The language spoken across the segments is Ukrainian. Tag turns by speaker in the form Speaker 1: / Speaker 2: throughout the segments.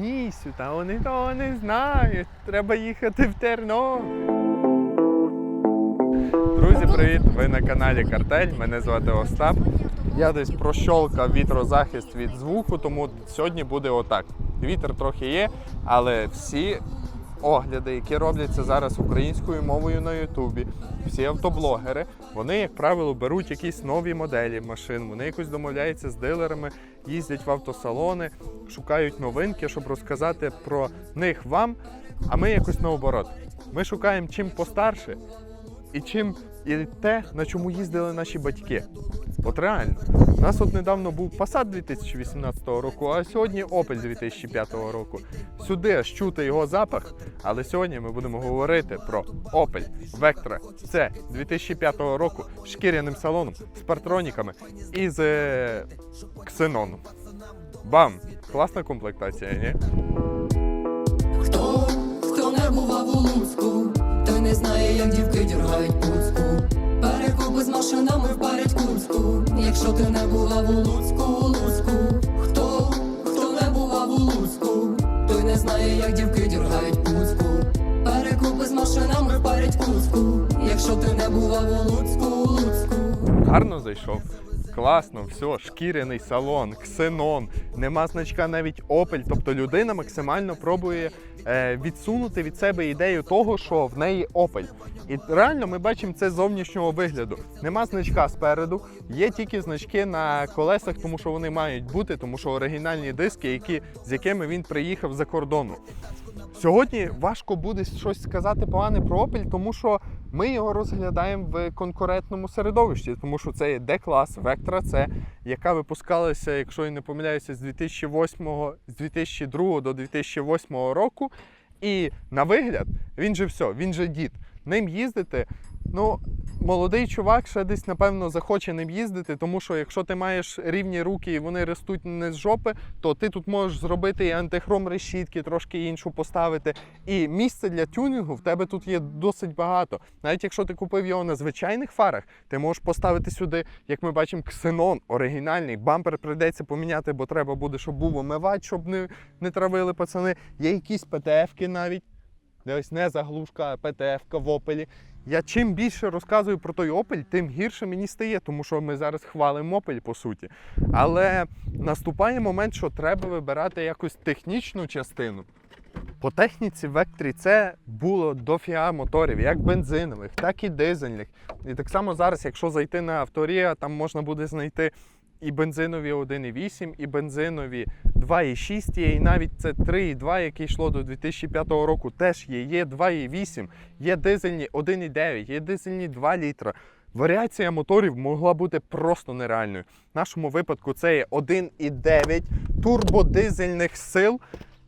Speaker 1: Місю, та вони того не знають. Треба їхати в Терно. Друзі, привіт! Ви на каналі Картель. Мене звати Остап. Я десь прощолкав вітрозахист від звуку, тому сьогодні буде отак. Вітер трохи є, але всі огляди, які робляться зараз українською мовою на Ютубі, всі автоблогери, вони, як правило, беруть якісь нові моделі машин, вони якось домовляються з дилерами, їздять в автосалони, шукають новинки, щоб розказати про них вам. А ми якось наоборот. Ми шукаємо чим постарше і чим і те, на чому їздили наші батьки. От реально. У нас от недавно був Passat 2018 року, а сьогодні Opel 2005 року. Сюди аж чути його запах, але сьогодні ми будемо говорити про Opel Vectra C 2005 року з шкіряним салоном, з партроніками і з е, ксеноном. Бам! Класна комплектація, ні?
Speaker 2: Машинами впарять куцьку. Якщо ти не бував у Луцьку, Луцьку. Хто, хто не бував у Луцьку, той не знає, як дівки діргають пуцьку. Перекупи з машинами впарять куцьку. Якщо ти не бував у Луцьку, Луцьку.
Speaker 1: Гарно зайшов. Класно, все, шкіряний салон, ксенон, нема значка навіть Opel. Тобто людина максимально пробує е, відсунути від себе ідею того, що в неї Opel. І реально ми бачимо це зовнішнього вигляду. Нема значка спереду, є тільки значки на колесах, тому що вони мають бути, тому що оригінальні диски, які, з якими він приїхав за кордону. Сьогодні важко буде щось сказати погане про Opel, тому що ми його розглядаємо в конкурентному середовищі, тому що це є D-клас Vectra C, яка випускалася, якщо я не помиляюся, з 2008, з 2002 до 2008 року. І на вигляд він же все, він же дід. Ним їздити. Ну, молодий чувак ще десь, напевно, захоче ним їздити, тому що якщо ти маєш рівні руки і вони ростуть не з жопи, то ти тут можеш зробити і антихром решітки, трошки іншу поставити. І місце для тюнінгу в тебе тут є досить багато. Навіть якщо ти купив його на звичайних фарах, ти можеш поставити сюди, як ми бачимо, ксенон оригінальний. Бампер прийдеться поміняти, бо треба буде, щоб був омивач, щоб не, не травили пацани. Є якісь ПТФ-ки навіть. Дивись, не заглушка, а ПТФ-ка в Опелі. Я чим більше розказую про той Opel, тим гірше мені стає, тому що ми зараз хвалимо Opel, по суті. Але наступає момент, що треба вибирати якусь технічну частину. По техніці Vectri це було дофіга моторів, як бензинових, так і дизельних. І так само зараз, якщо зайти на Авторія, там можна буде знайти і бензинові 1,8, і бензинові 2,6 є, і навіть це 3,2, яке йшло до 2005 року, теж є. Є 2,8, є дизельні 1,9, є дизельні 2 літра. Варіація моторів могла бути просто нереальною. В нашому випадку це є 1,9 турбодизельних сил,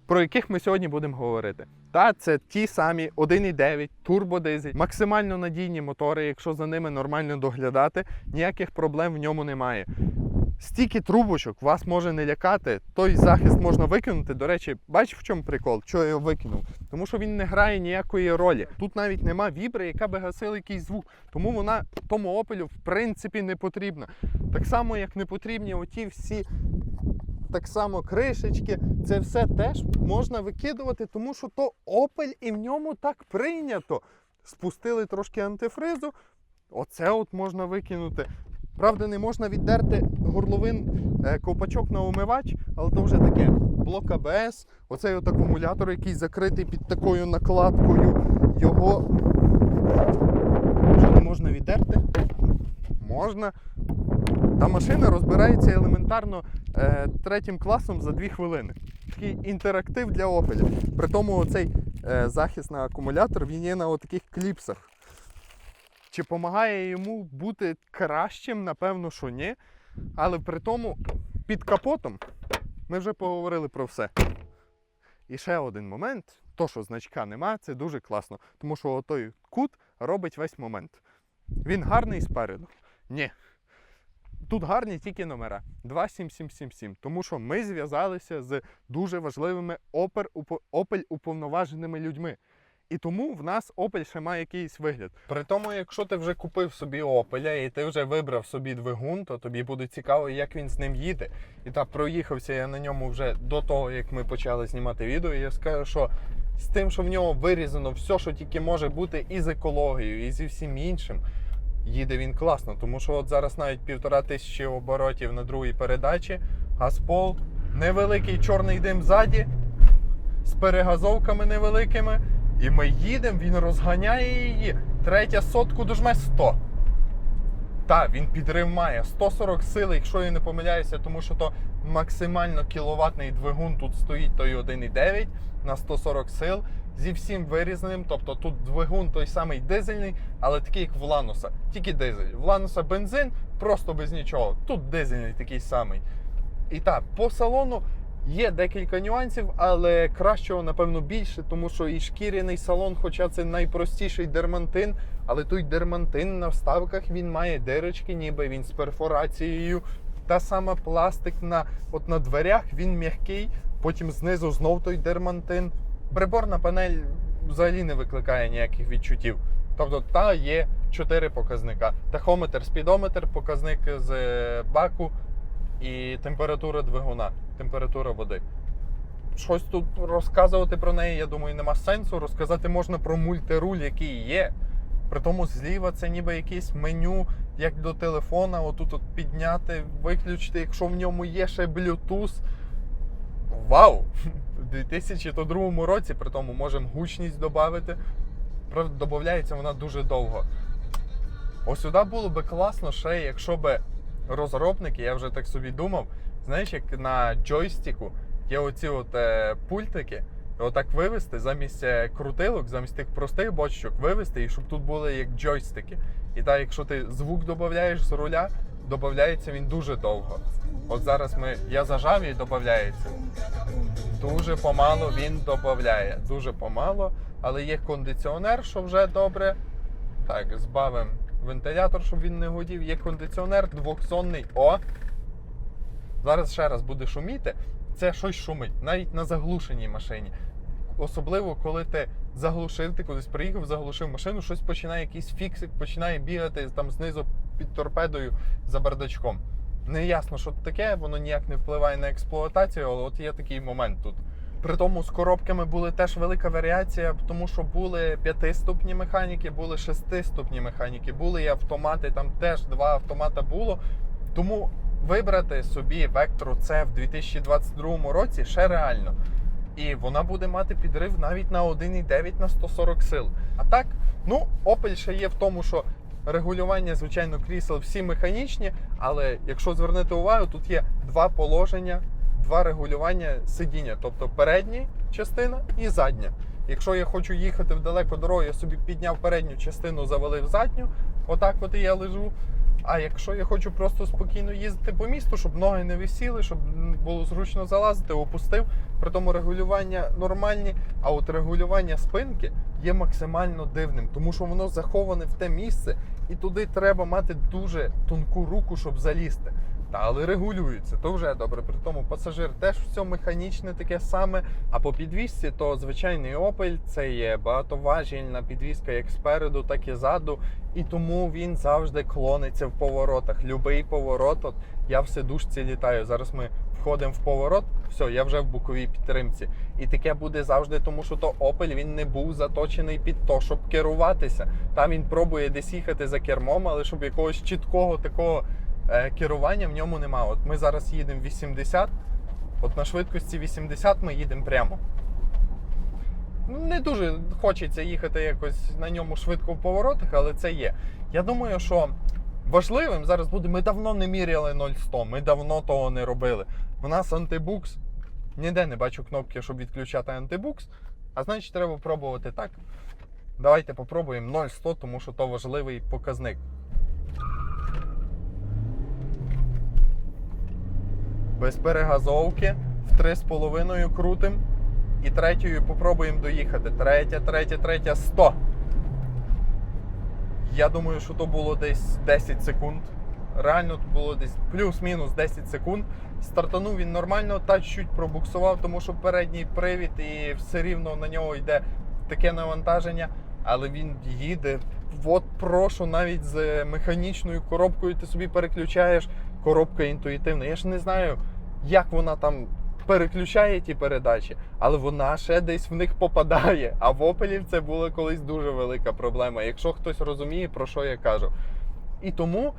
Speaker 1: про яких ми сьогодні будемо говорити. Та це ті самі 1,9 турбодизель, максимально надійні мотори. Якщо за ними нормально доглядати, ніяких проблем в ньому немає. Стільки трубочок вас може не лякати, той захист можна викинути. До речі, бач в чому прикол, що я його викинув? Тому що він не грає ніякої ролі. Тут навіть нема вібри, яка би гасила якийсь звук. Тому вона тому опелю в принципі не потрібна. Так само, як не потрібні оті всі. Так само кришечки, це все теж можна викидувати, тому що то Opel і в ньому так прийнято. Спустили трошки антифризу, оце от можна викинути. Правда, не можна віддерти горловин е, ковпачок на омивач, але то вже таке. Блок АБС, оцей от акумулятор, який закритий під такою накладкою. Його вже не можна віддерти. Можна. Та машина розбирається елементарно е, третім класом за 2 хвилини. Такий інтерактив для Opel. При тому оцей е, захист акумулятор він є на таких кліпсах. Чи допомагає йому бути кращим? Напевно, що ні. Але при тому під капотом ми вже поговорили про все. І ще один момент: то, що значка нема, це дуже класно. Тому що той кут робить весь момент. Він гарний спереду. Ні. Тут гарні тільки номера 27777, тому що ми зв'язалися з дуже важливими опер, Opel уповноваженими людьми. І тому в нас Opel ще має якийсь вигляд. При тому, якщо ти вже купив собі Opel і ти вже вибрав собі двигун, то тобі буде цікаво, як він з ним їде. І так проїхався я на ньому вже до того, як ми почали знімати відео. І я скажу, що з тим, що в нього вирізано все, що тільки може бути і з екологією, і зі всім іншим. Їде він класно, тому що от зараз навіть півтора тисячі оборотів на другій передачі, газпол, невеликий чорний дим ззаді, з перегазовками невеликими. І ми їдемо, він розганяє її. Третя сотку дожме 100. Так, він підрив має 140 сил, якщо я не помиляюся, тому що то максимально кіловатний двигун тут стоїть той 1,9 на 140 сил зі всім вирізненим. Тобто тут двигун той самий дизельний, але такий, як в Лануса. Тільки дизель. В Лануса бензин, просто без нічого. Тут дизельний такий самий. І так, по салону є декілька нюансів, але кращого, напевно, більше, тому що і шкіряний салон, хоча це найпростіший дермантин, але той дермантин на вставках він має дирочки, ніби він з перфорацією. Та сама пластик на, от на дверях, він м'який, потім знизу знов той дермантин. Приборна панель взагалі не викликає ніяких відчуттів. Тобто, та є чотири показника: тахометр, спідометр, показник з баку і температура двигуна, температура води. Щось тут розказувати про неї, я думаю, нема сенсу. Розказати можна про мультируль, який є. При тому зліва це ніби якесь меню, як до телефона, отут от підняти, виключити, якщо в ньому є ще Bluetooth. Вау! У 2002 році, при тому можемо гучність додати. Додається вона дуже довго. Ось сюди було би класно ще, якщо би розробники, я вже так собі думав, знаєш, як на джойстику є оці от е, пультики, отак вивести замість е, крутилок, замість тих простих бочок вивести, і щоб тут були як джойстики. І так, якщо ти звук додаєш з руля, додається він дуже довго. От зараз ми, я зажав і додається. Дуже помало він додає. Дуже помало, але є кондиціонер, що вже добре. Так, збавимо вентилятор, щоб він не гудів. Є кондиціонер двохзонний. О! Зараз ще раз буде шуміти. Це щось шумить, навіть на заглушеній машині. Особливо, коли ти заглушив, ти кудись приїхав, заглушив машину, щось починає, якийсь фіксик починає бігати там знизу під торпедою за бардачком. Не ясно, що таке, воно ніяк не впливає на експлуатацію, але от є такий момент тут. При тому з коробками були теж велика варіація, тому що були п'ятиступні механіки, були шестиступні механіки, були і автомати, там теж два автомата було. Тому вибрати собі Vectru C в 2022 році ще реально. І вона буде мати підрив навіть на 1,9 на 140 сил. А так, ну, Opel ще є в тому, що регулювання, звичайно, крісел всі механічні, але якщо звернути увагу, тут є два положення, два регулювання сидіння, тобто передня частина і задня. Якщо я хочу їхати в далеку дорогу, я собі підняв передню частину, завалив задню, отак от і я лежу. А якщо я хочу просто спокійно їздити по місту, щоб ноги не висіли, щоб було зручно залазити, опустив. При тому регулювання нормальні, а от регулювання спинки є максимально дивним, тому що воно заховане в те місце, і туди треба мати дуже тонку руку, щоб залізти. Та, але регулюється, то вже добре. При тому пасажир теж все механічне таке саме. А по підвісці, то звичайний Opel це є багатоважільна підвіска як спереду, так і ззаду. І тому він завжди клониться в поворотах. Любий поворот, от я в сидушці літаю. Зараз ми входимо в поворот, все, я вже в боковій підтримці. І таке буде завжди, тому що то Opel він не був заточений під то, щоб керуватися. Там він пробує десь їхати за кермом, але щоб якогось чіткого такого керування в ньому немає. От ми зараз їдемо 80, от на швидкості 80 ми їдемо прямо. Ну, Не дуже хочеться їхати якось на ньому швидко в поворотах, але це є. Я думаю, що важливим зараз буде. Ми давно не міряли 0,100, ми давно того не робили. У нас антибукс. Ніде не бачу кнопки, щоб відключати антибукс. А значить, треба пробувати так. Давайте попробуємо 0,100, тому що то важливий показник. Без перегазовки в 3,5 крутим. І третьою попробуємо доїхати. Третя, третя, третя, 100. Я думаю, що то було десь 10 секунд. Реально то було десь плюс-мінус 10 секунд. Стартанув він нормально, та чуть пробуксував, тому що передній привід і все рівно на нього йде таке навантаження, але він їде. От прошу, навіть з механічною коробкою ти собі переключаєш. Коробка інтуїтивна. Я ж не знаю, як вона там переключає ті передачі, але вона ще десь в них попадає. А в Опелів це була колись дуже велика проблема. Якщо хтось розуміє, про що я кажу. І тому,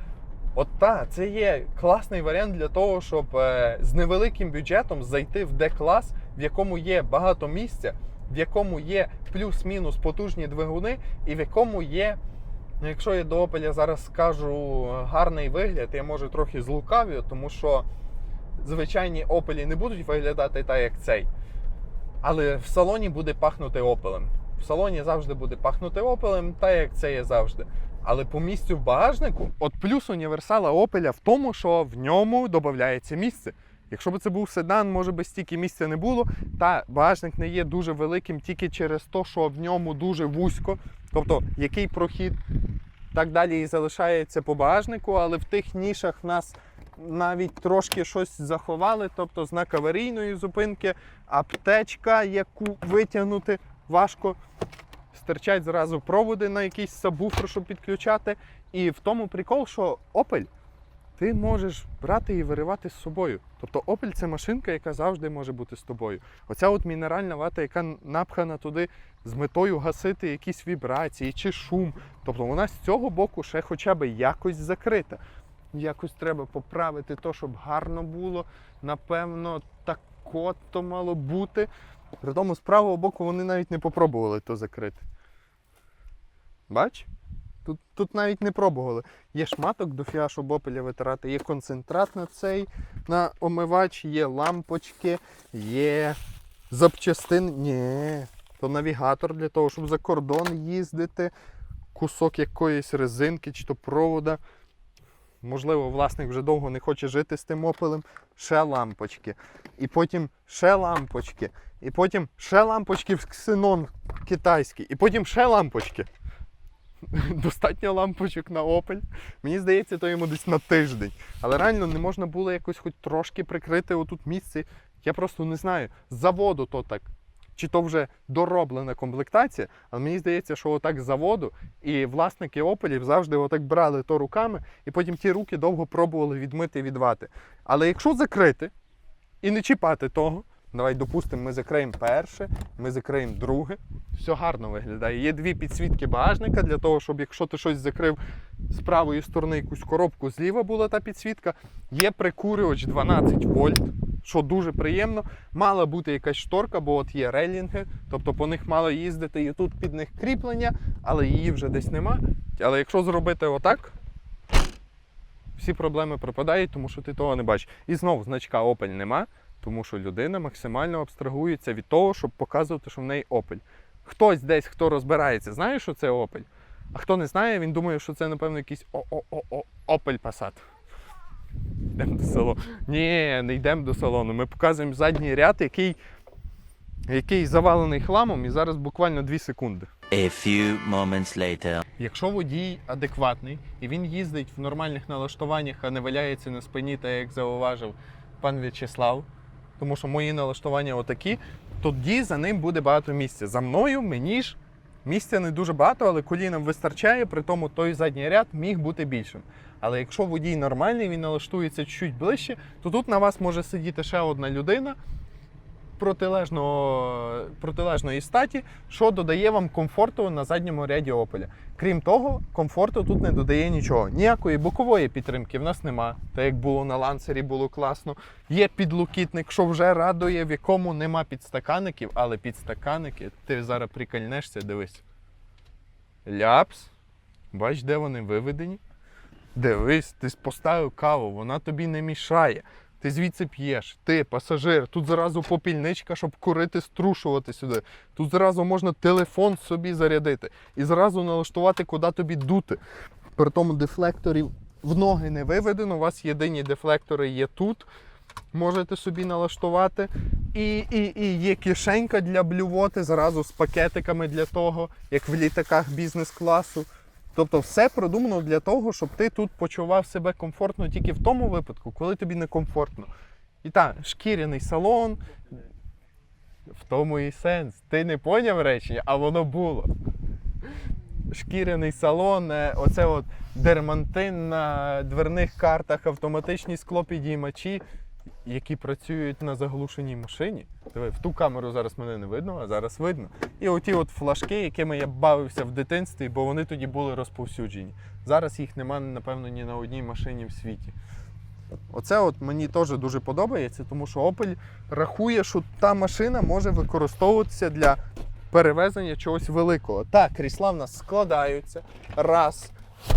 Speaker 1: от та, це є класний варіант для того, щоб е, з невеликим бюджетом зайти в Д-клас, в якому є багато місця, в якому є плюс-мінус потужні двигуни, і в якому є. Ну, якщо я до Опеля зараз скажу гарний вигляд, я може трохи злукавлю, тому що звичайні Опелі не будуть виглядати так, як цей. Але в салоні буде пахнути опелем. В салоні завжди буде пахнути опелем, так як це є завжди. Але по місцю в багажнику, от плюс універсала Опеля в тому, що в ньому додається місце. Якщо б це був седан, може би стільки місця не було. Та багажник не є дуже великим тільки через те, що в ньому дуже вузько. Тобто, який прохід, так далі і залишається по багажнику, але в тих нішах в нас навіть трошки щось заховали, тобто знак аварійної зупинки, аптечка, яку витягнути важко. Стирчать зразу проводи на якийсь сабвуфер, щоб підключати. І в тому прикол, що Opel ти можеш брати і виривати з собою. Тобто Opel це машинка, яка завжди може бути з тобою. Оця от мінеральна вата, яка напхана туди з метою гасити якісь вібрації чи шум. Тобто вона з цього боку ще хоча б якось закрита. Якось треба поправити то, щоб гарно було. Напевно, так то мало бути. При тому з правого боку вони навіть не попробували то закрити. Бач? Тут, тут навіть не пробували. Є шматок до фіа, щоб опеля витирати, є концентрат на цей на омивач, є лампочки, є запчастин. Ні, то навігатор для того, щоб за кордон їздити, кусок якоїсь резинки чи то провода. Можливо, власник вже довго не хоче жити з тим опелем. Ще лампочки. І потім ще лампочки. І потім ще лампочки в ксенон китайський. І потім ще лампочки. Достатньо лампочок на Opel. Мені здається, то йому десь на тиждень. Але реально не можна було якось хоч трошки прикрити отут місце. Я просто не знаю. З заводу то так. Чи то вже дороблена комплектація, але мені здається, що отак з заводу і власники Опелів завжди отак брали то руками, і потім ті руки довго пробували відмити і відвати. Але якщо закрити і не чіпати того, давай допустимо, ми закриємо перше, ми закриємо друге, все гарно виглядає. Є дві підсвітки багажника для того, щоб якщо ти щось закрив з правої сторони якусь коробку, зліва була та підсвітка. Є прикурювач 12 вольт, що дуже приємно. Мала бути якась шторка, бо от є рейлінги, тобто по них мало їздити, і тут під них кріплення, але її вже десь нема. Але якщо зробити отак, всі проблеми пропадають, тому що ти того не бачиш. І знову значка Opel нема, тому що людина максимально абстрагується від того, щоб показувати, що в неї Opel. Хтось десь, хто розбирається, знає, що це Opel. А хто не знає, він думає, що це, напевно, якийсь о-о-о-о Opel Passat. Йдемо до салону. Ні, не йдемо до салону. Ми показуємо задній ряд, який, який завалений хламом, і зараз буквально 2 секунди.
Speaker 3: A few moments later.
Speaker 1: Якщо водій адекватний і він їздить в нормальних налаштуваннях, а не валяється на спині, так як зауважив пан В'ячеслав, тому що мої налаштування отакі, тоді за ним буде багато місця. За мною мені ж місця не дуже багато, але колінам вистачає, при тому той задній ряд міг бути більшим. Але якщо водій нормальний, він налаштується чуть ближче, то тут на вас може сидіти ще одна людина протилежного, протилежної статі, що додає вам комфорту на задньому ряді Опеля. Крім того, комфорту тут не додає нічого. Ніякої бокової підтримки в нас нема. Так як було на ланцері, було класно. Є підлокітник, що вже радує, в якому нема підстаканників, але підстаканники, ти зараз прикольнешся, дивись. Ляпс. Бач, де вони виведені? Дивись, ти поставив каву, вона тобі не мішає. Ти звідси п'єш, ти пасажир, тут зразу попільничка, щоб курити, струшувати сюди. Тут зразу можна телефон собі зарядити і зразу налаштувати, куди тобі дути. При тому дефлекторів в ноги не виведено, у вас єдині дефлектори є тут. Можете собі налаштувати. І, і, і є кишенька для блювоти зразу з пакетиками для того, як в літаках бізнес-класу. Тобто все продумано для того, щоб ти тут почував себе комфортно тільки в тому випадку, коли тобі некомфортно. І так, шкіряний салон, В тому і сенс. Ти не поняв речення, а воно було. Шкіряний салон, е, оце от дермантин на дверних картах, автоматичні склопідіймачі, які працюють на заглушеній машині. Диви, в ту камеру зараз мене не видно, а зараз видно. І оті от флажки, якими я бавився в дитинстві, бо вони тоді були розповсюджені. Зараз їх немає, напевно, ні на одній машині в світі. Оце от мені теж дуже подобається, тому що Opel рахує, що та машина може використовуватися для перевезення чогось великого. Так, крісла в нас складаються. Раз,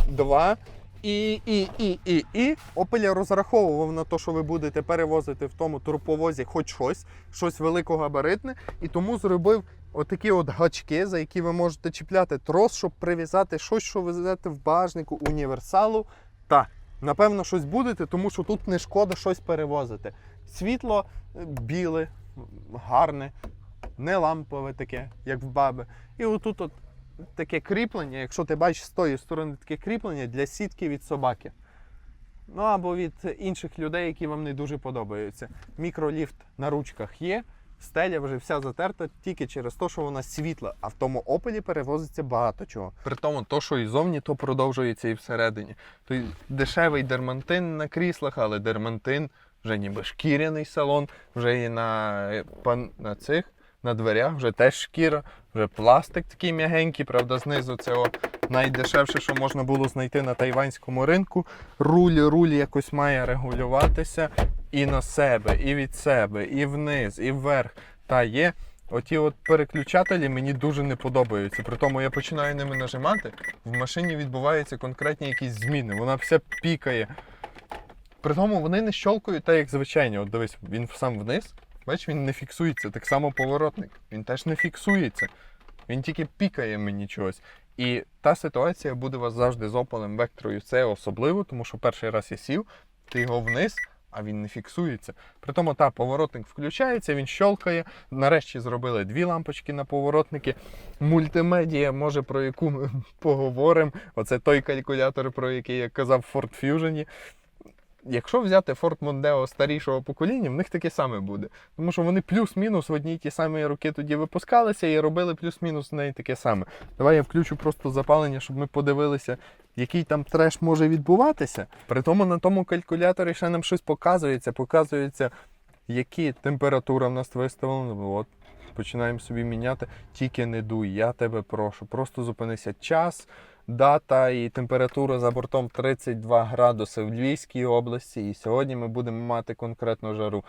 Speaker 1: два. І, і, і, і, і Opel розраховував на те, що ви будете перевозити в тому турповозі хоч щось, щось великогабаритне, і тому зробив отакі от гачки, за які ви можете чіпляти трос, щоб прив'язати щось, що везете в багажнику універсалу. Так, напевно, щось будете, тому що тут не шкода щось перевозити. Світло е, біле, гарне, не лампове таке, як в баби. І отут от таке кріплення, якщо ти бачиш з тої сторони таке кріплення для сітки від собаки. Ну або від інших людей, які вам не дуже подобаються. Мікроліфт на ручках є, стеля вже вся затерта тільки через те, що вона світла, а в тому опелі перевозиться багато чого. При тому, то, що і зовні, то продовжується і всередині. Той дешевий дермантин на кріслах, але дермантин вже ніби шкіряний салон, вже і на, е, на цих. На дверях вже теж шкіра, вже пластик такий м'ягенький, правда, знизу це о, найдешевше, що можна було знайти на тайванському ринку. Руль, руль якось має регулюватися і на себе, і від себе, і вниз, і вверх. Та є. Оті от переключателі мені дуже не подобаються. При тому я починаю ними нажимати, в машині відбуваються конкретні якісь зміни. Вона вся пікає. При тому вони не щолкають так, як звичайні. От дивись, він сам вниз. Бачиш, він не фіксується. Так само поворотник. Він теж не фіксується. Він тільки пікає мені чогось. І та ситуація буде у вас завжди з опалем векторою. Це особливо, тому що перший раз я сів, ти його вниз, а він не фіксується. При тому та поворотник включається, він щолкає. Нарешті зробили дві лампочки на поворотники. Мультимедія, може, про яку ми поговоримо. Оце той калькулятор, про який я казав в Ford Fusion. Якщо взяти Ford Mondeo старішого покоління, в них таке саме буде. Тому що вони плюс-мінус в одній ті самі роки тоді випускалися і робили плюс-мінус в неї таке саме. Давай я включу просто запалення, щоб ми подивилися, який там треш може відбуватися. При тому на тому калькуляторі ще нам щось показується. Показується, які температура в нас виставлена. От, починаємо собі міняти. Тільки не дуй, я тебе прошу. Просто зупинися час. Дата і температура за бортом 32 градуси в Львівській області. І сьогодні ми будемо мати конкретну жару.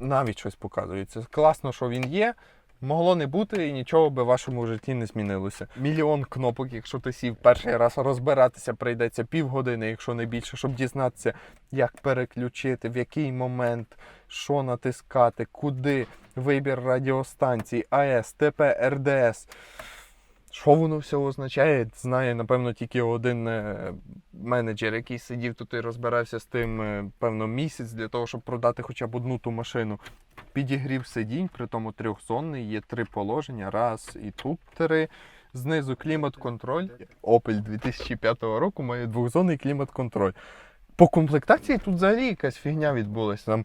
Speaker 1: Навіть щось показується. Класно, що він є. Могло не бути і нічого би в вашому житті не змінилося. Мільйон кнопок, якщо ти сів перший раз розбиратися, прийдеться півгодини, якщо не більше, щоб дізнатися, як переключити, в який момент, що натискати, куди, вибір радіостанцій, АЕС, ТП, РДС. Що воно все означає, знає, напевно, тільки один е, менеджер, який сидів тут і розбирався з тим, е, певно, місяць для того, щоб продати хоча б одну ту машину. Підігрів сидінь, при тому трьохзонний, є три положення. Раз і тут три. Знизу клімат-контроль. Opel 2005 року має двохзонний клімат-контроль. По комплектації тут взагалі якась фігня відбулася. Там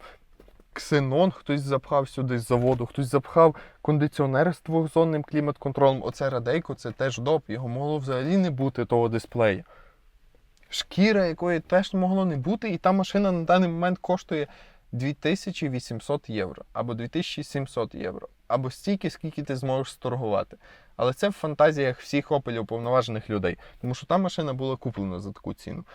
Speaker 1: ксенон хтось запхав сюди з заводу, хтось запхав кондиціонер з двохзонним клімат-контролем. Оце радейко, це теж доп. Його могло взагалі не бути того дисплею. Шкіра, якої теж могло не бути, і та машина на даний момент коштує 2800 євро або 2700 євро, або стільки, скільки ти зможеш сторгувати. Але це в фантазіях всіх опелів повноважених людей, тому що та машина була куплена за таку ціну.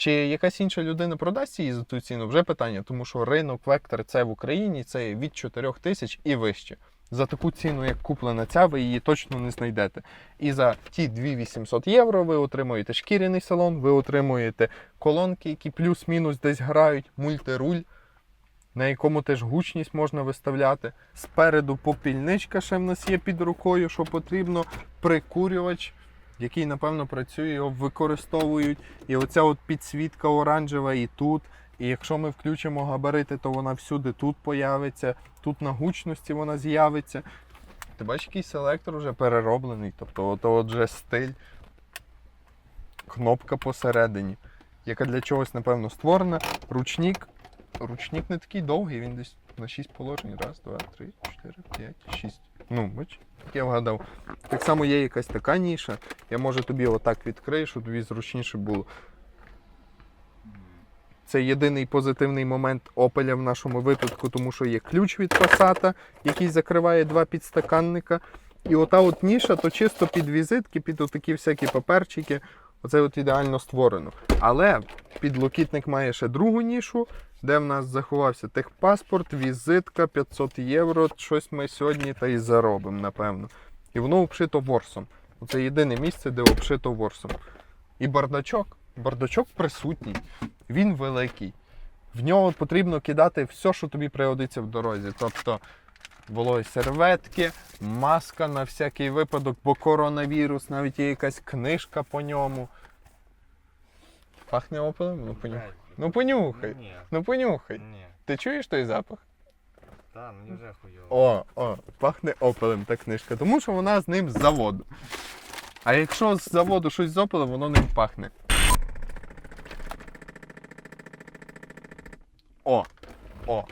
Speaker 1: Чи якась інша людина продасть її за ту ціну, вже питання, тому що ринок Вектор це в Україні це від 4 тисяч і вище. За таку ціну, як куплена ця, ви її точно не знайдете. І за ті 2800 євро ви отримуєте шкіряний салон, ви отримуєте колонки, які плюс-мінус десь грають, мультируль, на якому теж гучність можна виставляти. Спереду попільничка ще в нас є під рукою, що потрібно, прикурювач, який, напевно, працює, його використовують. І оця от підсвітка оранжева і тут. І якщо ми включимо габарити, то вона всюди тут появиться, тут на гучності вона з'явиться. Ти бачиш, який селектор вже перероблений, тобто от, от вже стиль, кнопка посередині, яка для чогось, напевно, створена. Ручник. Ручник не такий довгий, він десь на 6 положень. Раз, два, три, чотири, п'ять, шість. Ну, бач, я вгадав. Так само є якась така ніша. Я може тобі отак відкрию, щоб тобі зручніше було. Це єдиний позитивний момент Опеля в нашому випадку, тому що є ключ від Passat, який закриває два підстаканника. І ота от ніша, то чисто під візитки, під отакі всякі паперчики. Оце от ідеально створено. Але підлокітник має ще другу нішу, де в нас заховався техпаспорт, візитка, 500 євро. Щось ми сьогодні та й заробимо, напевно. І воно обшито ворсом. Це єдине місце, де обшито ворсом. І бардачок. Бардачок присутній. Він великий. В нього потрібно кидати все, що тобі пригодиться в дорозі. Тобто вологі серветки, маска на всякий випадок, бо коронавірус, навіть є якась книжка по ньому. Пахне опелем? Ну понюхай. Ну понюхай.
Speaker 4: Ні,
Speaker 1: Ну понюхай.
Speaker 4: ні.
Speaker 1: Ти чуєш той запах?
Speaker 4: Та, мені вже хуйово.
Speaker 1: О, о, пахне опелем та книжка, тому що вона з ним з заводу. А якщо з заводу щось з опелем, воно ним пахне. О, о.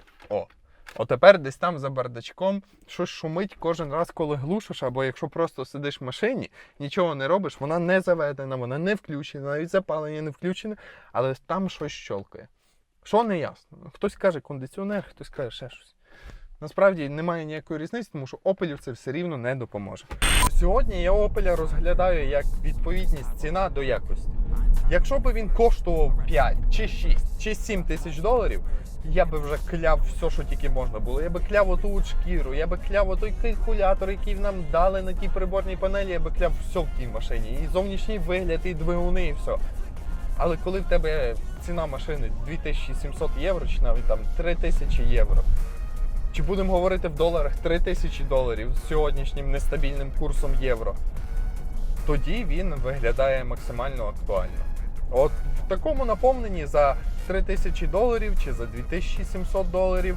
Speaker 1: Отепер десь там за бардачком щось шумить кожен раз, коли глушиш, або якщо просто сидиш в машині, нічого не робиш, вона не заведена, вона не включена, навіть запалення не включене, але там щось щолкає. Що не ясно. Хтось каже кондиціонер, хтось каже ще щось. Насправді немає ніякої різниці, тому що Opel це все рівно не допоможе. Сьогодні я Opel розглядаю як відповідність ціна до якості. Якщо б він коштував 5, чи 6, чи 7 тисяч доларів, я би вже кляв все, що тільки можна було. Я би кляв оту от шкіру, я би кляв той калькулятор, який нам дали на тій приборній панелі, я би кляв все в тій машині. І зовнішній вигляд, і двигуни, і все. Але коли в тебе ціна машини 2700 євро, чи навіть там 3000 євро, чи будемо говорити в доларах 3000 доларів з сьогоднішнім нестабільним курсом євро, тоді він виглядає максимально актуально. От в такому наповненні за 3000 доларів чи за 2700 доларів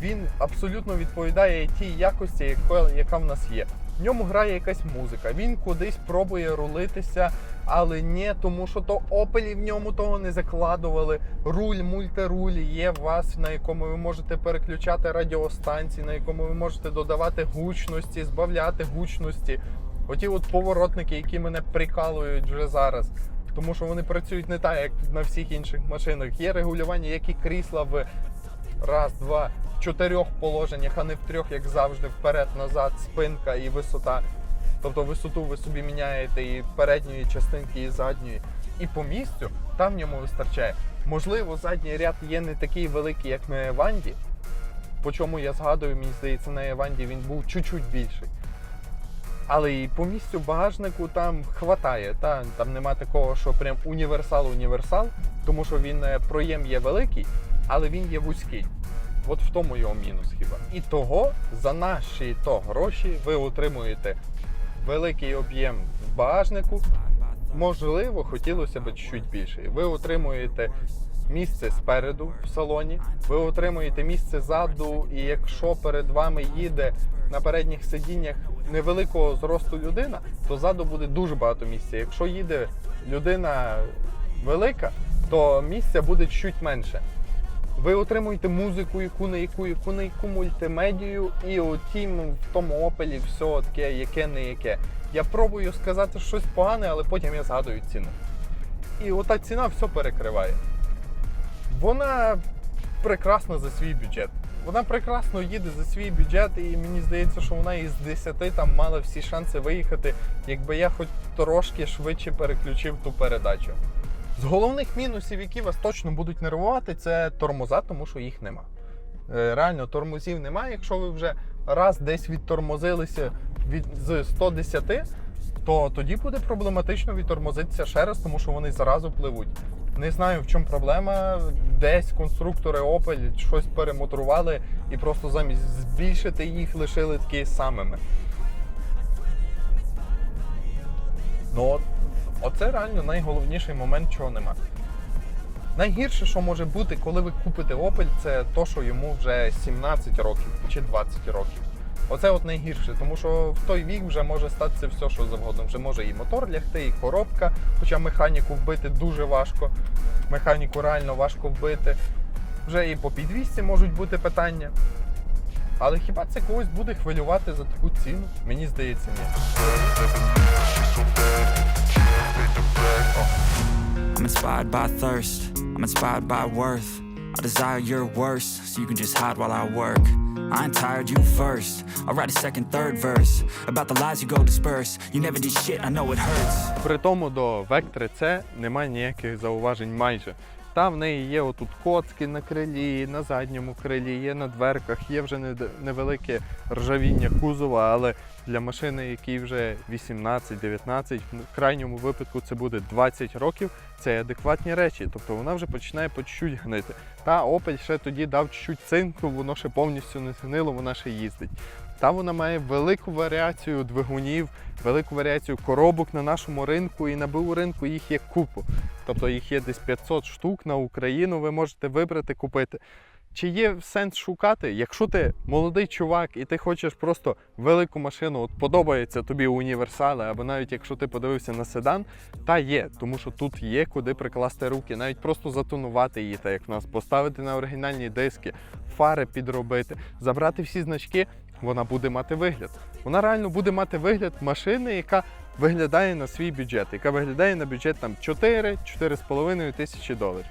Speaker 1: він абсолютно відповідає тій якості, яка в нас є. В ньому грає якась музика, він кудись пробує рулитися, але не тому, що то Opel в ньому того не закладували. Руль, мультируль є у вас, на якому ви можете переключати радіостанції, на якому ви можете додавати гучності, збавляти гучності. Оті от поворотники, які мене прикалують вже зараз. Тому що вони працюють не так, як на всіх інших машинах. Є регулювання, як і крісла в раз, два, в чотирьох положеннях, а не в трьох, як завжди, вперед, назад, спинка і висота. Тобто висоту ви собі міняєте і передньої частинки, і задньої. І по місцю там в ньому вистачає. Можливо, задній ряд є не такий великий, як на Еванді. По чому я згадую, мені здається, на Еванді він був чуть-чуть більший. Але і по місцю багажнику там хватає. Та, там нема такого, що прям універсал-універсал, тому що він е, проєм є великий, але він є вузький. От в тому його мінус хіба. І того за наші то гроші ви отримуєте великий об'єм багажнику. Можливо, хотілося б чуть більше. Ви отримуєте місце спереду в салоні, ви отримуєте місце ззаду, і якщо перед вами їде на передніх сидіннях невеликого зросту людина, то ззаду буде дуже багато місця. Якщо їде людина велика, то місця буде чуть менше. Ви отримуєте музику, яку на яку, яку на яку мультимедію, і у тім в тому опелі все таке, яке не яке. Я пробую сказати щось погане, але потім я згадую ціну. І ота ціна все перекриває. Вона прекрасна за свій бюджет. Вона прекрасно їде за свій бюджет, і мені здається, що вона із 10 там мала всі шанси виїхати, якби я хоч трошки швидше переключив ту передачу. З головних мінусів, які вас точно будуть нервувати, це тормоза, тому що їх нема. Е, Реально, тормозів немає. Якщо ви вже раз десь відтормозилися від, з 110, то тоді буде проблематично відтормозитися ще раз, тому що вони зразу пливуть. Не знаю, в чому проблема. Десь конструктори Opel щось перемоторували і просто замість збільшити їх лишили такі самими. Ну оце реально найголовніший момент, чого нема. Найгірше, що може бути, коли ви купите Opel, це то, що йому вже 17 років чи 20 років. Оце от найгірше, тому що в той вік вже може статися все, що завгодно. Вже може і мотор лягти, і коробка, хоча механіку вбити дуже важко. Механіку реально важко вбити. Вже і по підвісці можуть бути питання. Але хіба це когось буде хвилювати за таку ціну? Мені здається, ні.
Speaker 5: I'm inspired by thirst, I'm inspired by worth. I desire your worst, so you can just hide while I work. I ain't tired, you first. I'll write a second, third verse about the lies you go disperse. You never did shit, I know it hurts.
Speaker 1: При тому до Vectra C немає ніяких зауважень майже. Та в неї є отут коцки на крилі, на задньому крилі, є на дверках, є вже невелике ржавіння кузова, але для машини, якій вже 18-19, в крайньому випадку це буде 20 років, це адекватні речі. Тобто вона вже починає по чуть-чуть гнити. Та Opel ще тоді дав чуть-чуть цинку, воно ще повністю не згнило, вона ще їздить. Та вона має велику варіацію двигунів, велику варіацію коробок на нашому ринку і на БУ ринку їх є купу. Тобто їх є десь 500 штук на Україну, ви можете вибрати, купити. Чи є сенс шукати? Якщо ти молодий чувак і ти хочеш просто велику машину, от подобається тобі універсали, або навіть якщо ти подивився на седан, та є, тому що тут є куди прикласти руки, навіть просто затонувати її, так як в нас, поставити на оригінальні диски, фари підробити, забрати всі значки, вона буде мати вигляд. Вона реально буде мати вигляд машини, яка виглядає на свій бюджет, яка виглядає на бюджет там 4-4,5 тисячі доларів.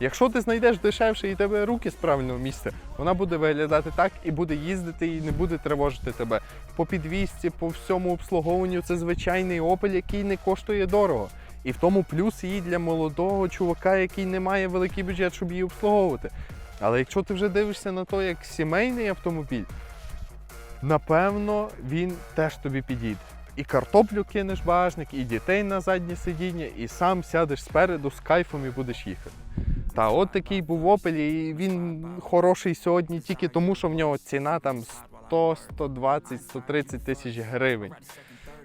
Speaker 1: Якщо ти знайдеш дешевше і тебе руки з правильного місця, вона буде виглядати так і буде їздити і не буде тривожити тебе. По підвісці, по всьому обслуговуванню це звичайний Opel, який не коштує дорого. І в тому плюс її для молодого чувака, який не має великий бюджет, щоб її обслуговувати. Але якщо ти вже дивишся на то як сімейний автомобіль, напевно, він теж тобі підійде. І картоплю кинеш багажник, і дітей на заднє сидіння, і сам сядеш спереду з кайфом і будеш їхати. Та от такий був Opel, і він хороший сьогодні тільки тому, що в нього ціна там 100, 120, 130 тисяч гривень.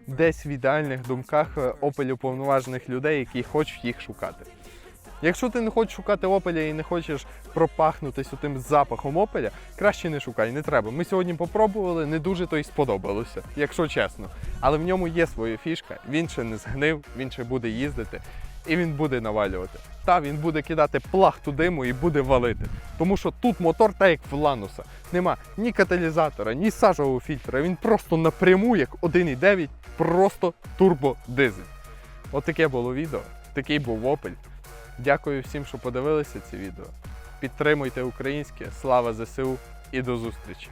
Speaker 1: Десь в ідеальних думках Opel уповноважених людей, які хочуть їх шукати. Якщо ти не хочеш шукати Опеля і не хочеш пропахнутися тим запахом Опеля, краще не шукай, не треба. Ми сьогодні попробували, не дуже то й сподобалося, якщо чесно. Але в ньому є своя фішка, він ще не згнив, він ще буде їздити і він буде навалювати. Та він буде кидати плахту диму і буде валити. Тому що тут мотор, так як в Лануса, нема ні каталізатора, ні сажового фільтра. Він просто напряму, як 1,9, просто турбодизель. От було відео. Такий був Opel. Дякую всім, що подивилися це відео. Підтримуйте українське, слава ЗСУ і до зустрічі!